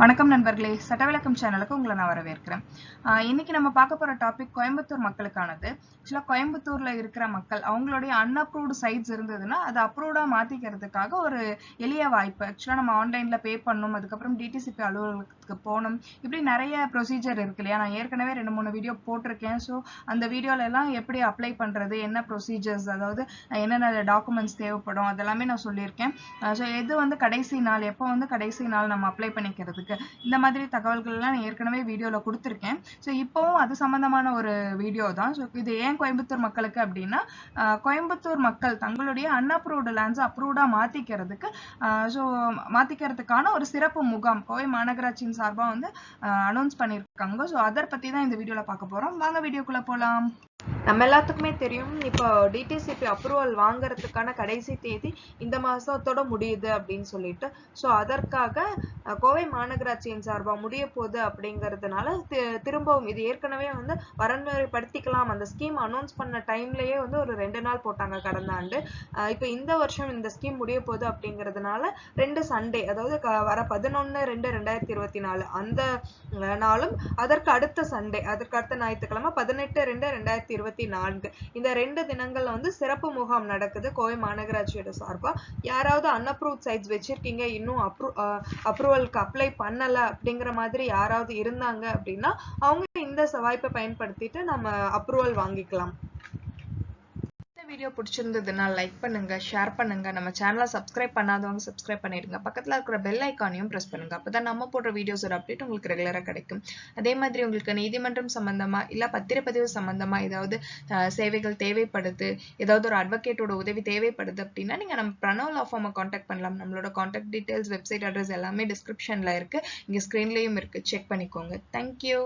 வணக்கம் நண்பர்களே. சட்டவிளக்கம் சேனலுக்கு உங்களை நான் வரவேற்கிறேன். இன்னைக்கு நம்ம பார்க்க போற டாபிக் கோயம்புத்தூர் மக்களுக்கானது. ஆக்சுவலா கோயம்புத்தூர்ல இருக்கிற மக்கள் அவங்களுடைய அன்அப்ரூவ்டு சைட்ஸ் இருந்ததுன்னா அதை அப்ரூவ்டா மாத்திக்கிறதுக்காக ஒரு எளிய வாய்ப்பு. ஆக்சுவலா நம்ம ஆன்லைன்ல பே பண்ணணும் அதுக்கப்புறம் டிடிசிபி அலுவலகத்துக்கு போகணும். இப்படி நிறைய ப்ரொசீஜர் இருக்கு இல்லையா? நான் ஏற்கனவே ரெண்டு மூணு வீடியோ போட்டிருக்கேன். ஸோ அந்த வீடியோல எல்லாம் எப்படி அப்ளை பண்றது? என்ன ப்ரொசீஜர்ஸ் அதாவது என்னென்ன டாக்குமெண்ட்ஸ் தேவைப்படும்? அதெல்லாமே நான் சொல்லியிருக்கேன். ஸோ எது வந்து கடைசி நாள்? எப்போ வந்து கடைசி நாள் நம்ம அப்ளை பண்ணிக்கிறதுக்கு இந்த மாதிரி தகவல்கள் எல்லாம் நான் ஏற்கனவே வீடியோல கொடுத்துருக்கேன். ஸோ இப்போவும் அது சம்பந்தமான ஒரு வீடியோ தான். ஸோ இது ஏன் கோயம்புத்தூர் மக்களுக்கு அப்படின்னா கோயம்புத்தூர் மக்கள் தங்களுடைய அன்அப்ரூவ்டு லேண்ட்ஸ் அப்ரூவ்டா மாத்திக்கிறதுக்கு ஸோ மாத்திக்கிறதுக்கான ஒரு சிறப்பு முகாம் கோவை மாநகராட்சியின் சார்பாக வந்து அனௌன்ஸ் பண்ணியிருக்காங்க ஸோ அதை பத்தி தான் இந்த வீடியோல பார்க்க போறோம். வாங்க வீடியோக்குள்ள போலாம். நம்ம எல்லாத்துக்குமே தெரியும். இப்போ டிடிசிபி அப்ரூவல் வாங்குறதுக்கான கடைசி தேதி இந்த மாதத்தோட முடியுது அப்படின்னு சொல்லிட்டு. ஸோ அதற்காக கோவை மாநகராட்சியின் சார்பாக முடிய போகுது அப்படிங்கிறதுனால தி- திரும்பவும் இது ஏற்கனவே வந்து வரன்முறைப்படுத்திக்கலாம். அந்த ஸ்கீம் அனௌன்ஸ் பண்ண டைம்லயே வந்து ஒரு ரெண்டு நாள் போட்டாங்க கடந்த ஆண்டு. இப்போ இந்த வருஷம் இந்த ஸ்கீம் முடிய போகுது அப்படிங்கிறதுனால ரெண்டு சண்டே அதாவது க- வர பதினொன்று ரெண்டு ரெண்டாயிரத்தி இருபத்தி நாலு அந்த நாளும் அதற்கு அடுத்த சண்டே அதற்கு அடுத்த ஞாயிற்றுக்கிழமை பதினெட்டு ரெண்டு ரெண்டாயிரத்தி இருபத்தி நான்கு. இந்த ரெண்டு தினங்கள்ல வந்து சிறப்பு முகாம் நடக்குது கோவை மாநகராட்சியோட சார்பா. யாராவது அன்அப்ரூவ் சைட்ஸ் வச்சிருக்கீங்க இன்னும் அப்ரூ அப்ரூவலுக்கு அப்ளை பண்ணல அப்படிங்கிற மாதிரி யாராவது இருந்தாங்க அப்படின்னா அவங்க இந்த வாய்ப்பை பயன்படுத்திட்டு நம்ம அப்ரூவல் வாங்கிக்கலாம். வீடியோ பிடிச்சிருந்ததுன்னா லைக் பண்ணுங்க ஷேர் பண்ணுங்க. நம்ம சேனலை சப்ஸ்கிரைப் பண்ணாதவங்க சப்ஸ்கிரைப் பண்ணிடுங்க. பக்கத்தில் இருக்கிற பெல் ஐக்கானையும் ப்ரெஸ் பண்ணுங்க. அப்போதான் நம்ம போடுற வீடியோஸோட அப்டேட் உங்களுக்கு ரெகுலராக கிடைக்கும். அதே மாதிரி உங்களுக்கு நீதிமன்றம் சம்பந்தமா இல்லை பத்திரப்பதிவு சம்பந்தமா ஏதாவது சேவைகள் தேவைப்படுது ஏதாவது ஒரு அட்வொகேட்டோட உதவி தேவைப்படுது அப்படின்னா நீங்க நம்ம பிரணவ் லா ஃபார்மை காண்டாக்ட் பண்ணலாம். நம்மளோட காண்டாக்ட் டீடைல்ஸ் வெப்சைட் அட்ரஸ் எல்லாமே டிஸ்கிரிப்ஷன்ல இருக்கு. இங்கே ஸ்கிரீன்லயும் இருக்கு. செக் பண்ணிக்கோங்க. தேங்க்யூ